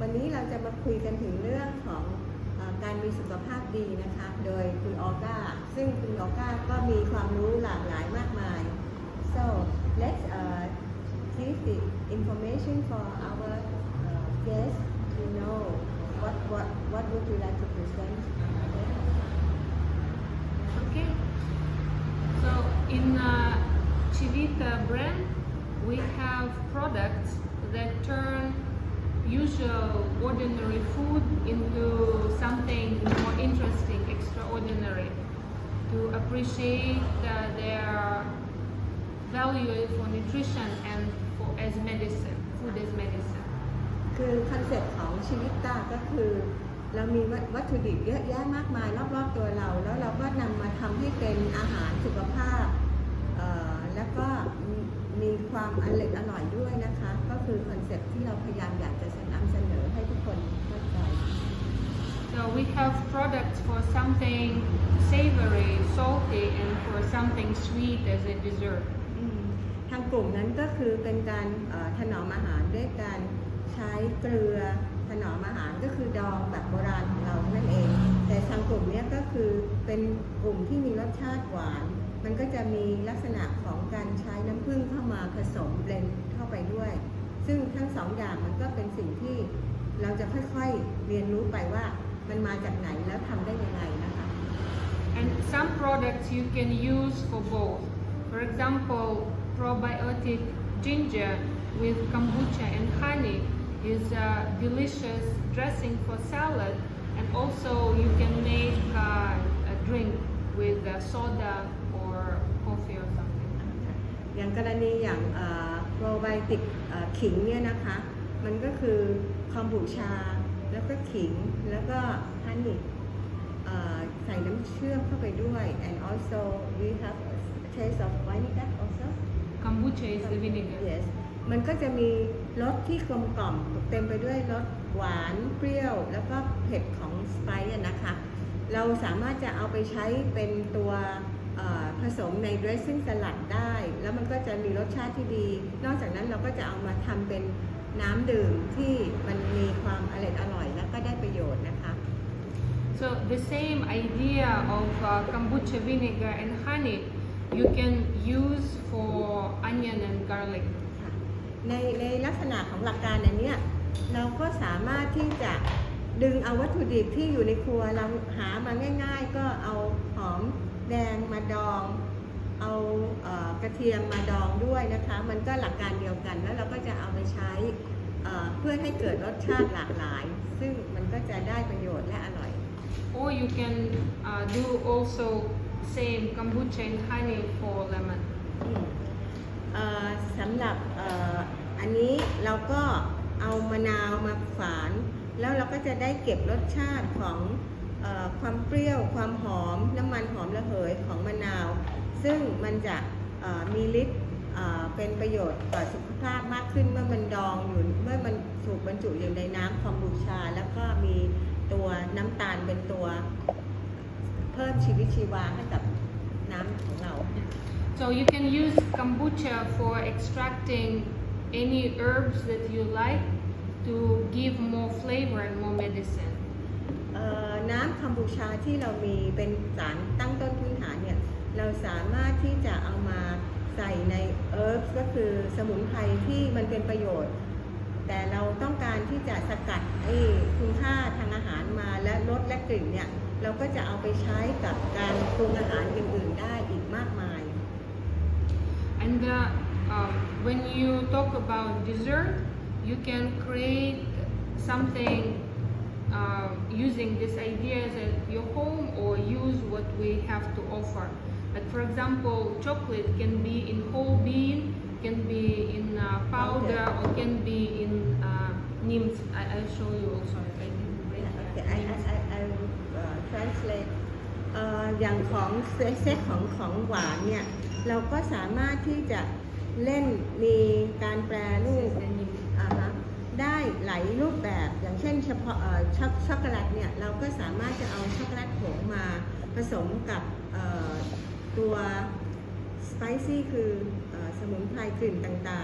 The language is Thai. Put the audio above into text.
วันนี้เราจะมาคุยกันถึงเรื่องของออการมีสุขภาพดีนะคะ โดยคุณออก้า ซึ่งคุณออก้าก็มีความรู้หลากหลายมากมาย so let's uh, give the information for our uh, guests to know what what what would you like to present Okay. So in uh, Chivita brand, we have products that turn usual ordinary food into something more interesting, extraordinary, to appreciate uh, their value for nutrition and for as medicine, food as medicine. คือคอนเซ็ปต์ของชีวิตตาก็คือ เรามีวัตถุดิบเยอะแยะมากมายรอบๆตัวเรา แล้วเราก็นำมาทำให้เป็นอาหารสุขภาพแล้วก็มีความอร่อยด้วยนะคะ คือคอนเซ็ปต์ที่เราพยายามอยากจะนำเสนอให้ทุกคนเข้าใจ So we have products for something savory, salty, and for something sweet as a dessert. อืมทางกลุ่มนั้นก็คือเป็นการเอ่อถนอมอาหารด้วยการใช้เกลือถนอมอาหารก็คือดองแบบโบราณของเรานั่นเอง แต่ทางกลุ่มเนี้ยก็คือเป็นกลุ่มที่มีรสชาติหวาน มันก็จะมีลักษณะของการใช้น้ำผึ้งเข้ามาผสมเบลนด์เข้าไปด้วย ซึ่งทั้งสองอย่างมันก็เป็นสิ่งที่เราจะค่อยๆเรียนรู้ไปว่ามันมาจากไหนแล้วทำได้ยังไงนะคะ And some products you can use for both. For example, probiotic ginger with kombucha and honey is a delicious dressing for salad, and also you can make uh, a drink with uh, soda or coffee or something. อย่างกรณีอย่าง โปรไบติกขิงเนี่ยนะคะ มันก็คือคอมบูชา แล้วก็ขิง แล้วก็ฮันนี่ใส่น้ำเชื่อมเข้าไปด้วย and also we have a taste of vinegar also Kombucha is the vinegar. yes มันก็จะมีรสที่กลมกล่อมเต็มไปด้วยรสหวานเปรี้ยว แล้วก็เผ็ดของสไปซ์อะนะคะ เราสามารถจะเอาไปใช้เป็นตัวเอ่อ ผสมใน dressing สลัดได้ แล้วมันก็จะมีรสชาติที่ดี นอกจากนั้นเราก็จะเอามาทำเป็นน้ำดื่มที่มันมีความอร่อยอร่อยแล้วก็ได้ประโยชน์นะคะ So the same idea of uh, kombucha vinegar and honey you can use for onion and garlic. ค่ะในในลักษณะของหลักการอันเนี้ยเราก็สามารถที่จะดึงเอาวัตถุดิบที่อยู่ในครัวเราหามาง่าย ๆ ก็เอาหอม แดงมาดอง เอาเออกระเทียมมาดองด้วยนะคะ มันก็หลักการเดียวกันแล้วเราก็จะเอาไปใช้เอ่อเพื่อให้เกิดรสชาติหลากหลาย ซึ่งมันก็จะได้ประโยชน์และอร่อย Or you can uh, do also same kombucha and honey for lemon. อืมเอ่อสำหรับเอ่ออันนี้เราก็เอามะนาวมาฝาน แล้วเราก็จะได้เก็บรสชาติของเออ ความเปรี้ยวความหอมน้ำมันหอมระเหยของมะนาว ซึ่งมันจะมีฤทธิ์เอ่อเป็นประโยชน์ต่อสุขภาพมากขึ้นเมื่อมันดองอยู่เมื่อมันถูกบรรจุอยู่ในน้ำคอมบูชา แล้วก็มีตัวน้ำตาลเป็นตัวเพิ่มชีวิตชีวาให้กับน้ำของเรา So you can use kombucha for extracting any herbs that you like to give more flavor and more medicine. น้ำคัมบูชาที่เรามีเป็นสารตั้งต้นพื้นฐานเนี่ยเราสามารถที่จะเอามาใส่ในเอิร์บก็คือสมุนไพรที่มันเป็นประโยชน์ แต่เราต้องการที่จะสกัดไอ้คุณค่าทางอาหารมาและรสและกลิ่นเนี่ยเราก็จะเอาไปใช้กับการปรุงอาหารอื่นๆได้อีกมากมาย And uh, um, when you talk about dessert, you can create something uh, using these ideas at your home or use what we have to offer. Like for example, chocolate can be in whole bean, can be in uh, powder, or can be in uh, nims. I, I'll show you also. I didn't bring that. Okay, I, I, I, I will uh, translate เอ่ออย่างของเซตของของหวานเนี่ย เราก็สามารถที่จะเล่นมีการแปรรูปอ่าฮะ ได้หลายรูปแบบอย่างเช่นเฉพาะช็อกช็อกโกแลตเนี่ยเราก็สามารถจะเอาช็อกโกแลตผงมาผสมกับตัวสไปซี่คืออสมุนไพรกลิ่นต่างๆ